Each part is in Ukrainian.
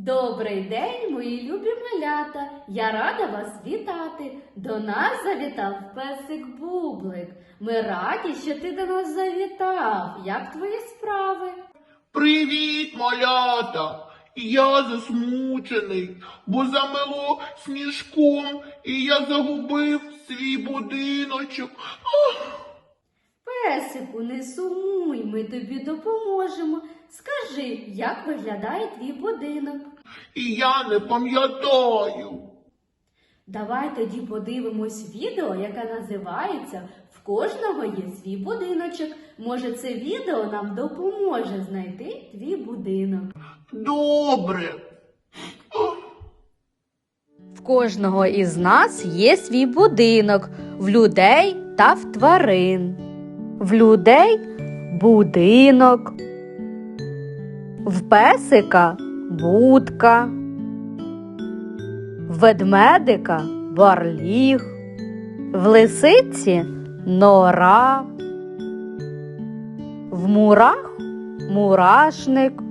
Добрий день, мої любі малята! Я рада вас вітати. До нас завітав песик Бублик. Ми раді, що ти до нас завітав. Як твої справи? Привіт, малята! Я засмучений, бо замело сніжком, і я загубив свій будиночок. Ах, Песику, не сумуй, ми тобі допоможемо. Скажи, як виглядає твій будинок? і я не пам'ятаю. Давай тоді подивимось відео, яке називається В кожного є свій будиночок. Може, це відео нам допоможе знайти твій будинок. Добре. В кожного із нас є свій будинок в людей та в тварин. В людей будинок, в песика будка, в ведмедика барліг, в лисиці нора, в мурах мурашник,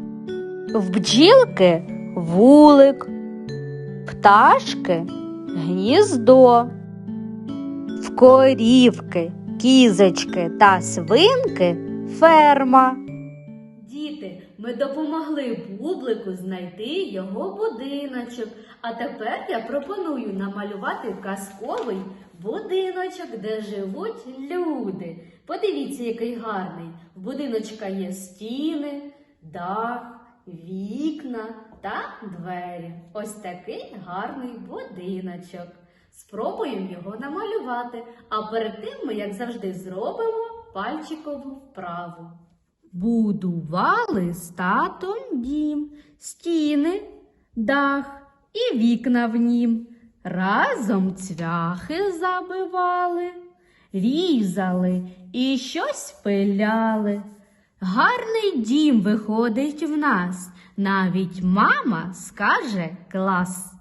в бджілки вулик. Пташки гніздо, в корівки, кізочки та свинки ферма. Діти, ми допомогли бублику знайти його будиночок. А тепер я пропоную намалювати казковий будиночок, де живуть люди. Подивіться, який гарний. В будиночка є стіни, дах, вікна та двері. Ось такий гарний будиночок. Спробуємо його намалювати, а перед тим ми, як завжди, зробимо пальчикову вправу. Будували з татом дім, стіни, дах і вікна в нім. Разом цвяхи забивали, різали і щось пиляли. Гарний дім виходить в нас, навіть мама скаже клас.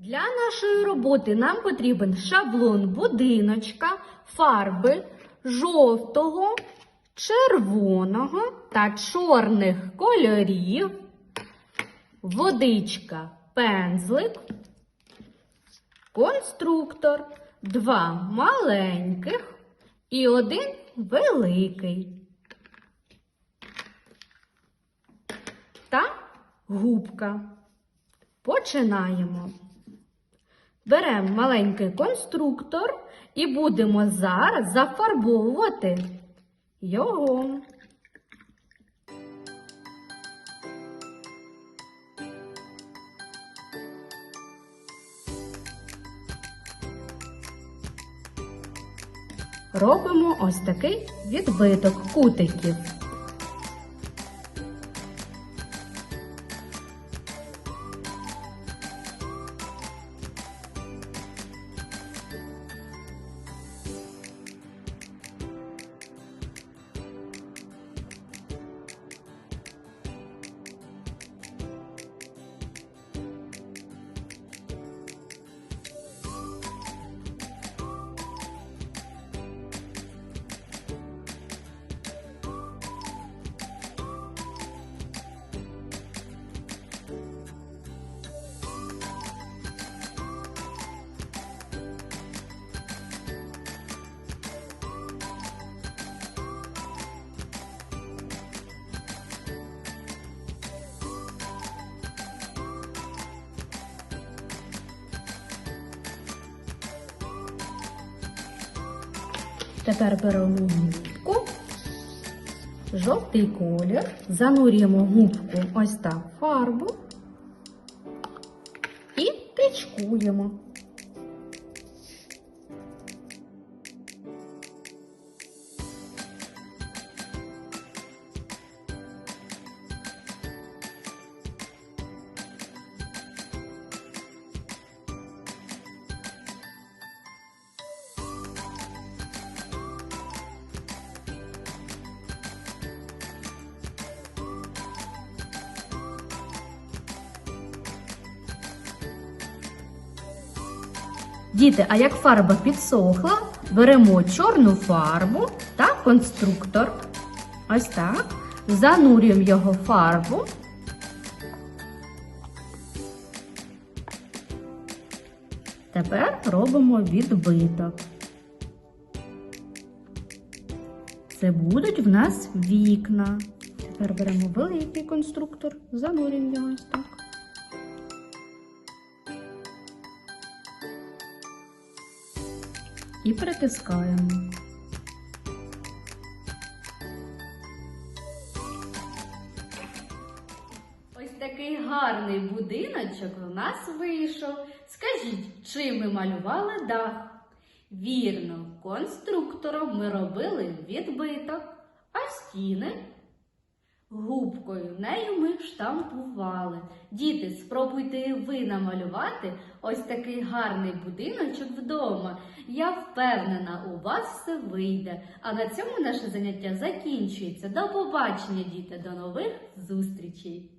Для нашої роботи нам потрібен шаблон будиночка, фарби жовтого, червоного та чорних кольорів, водичка, пензлик, конструктор, два маленьких і один великий. Та губка. Починаємо. Беремо маленький конструктор і будемо зараз зафарбовувати його. Робимо ось такий відбиток кутиків. Тепер беремо губку, жовтий колір, занурюємо губку ось так фарбу. І пічкуємо. Діти, а як фарба підсохла, беремо чорну фарбу та конструктор. Ось так. Занурюємо його фарбу. Тепер робимо відбиток. Це будуть в нас вікна. Тепер беремо великий конструктор, занурюємо його ось так. І притискаємо. Ось такий гарний будиночок у нас вийшов. Скажіть, чим ми малювали дах? Вірно, конструктором ми робили відбиток, а стіни губкою нею ми штампували. Діти, спробуйте ви намалювати ось такий гарний будиночок вдома. Я впевнена, у вас все вийде. А на цьому наше заняття закінчується. До побачення, діти, до нових зустрічей!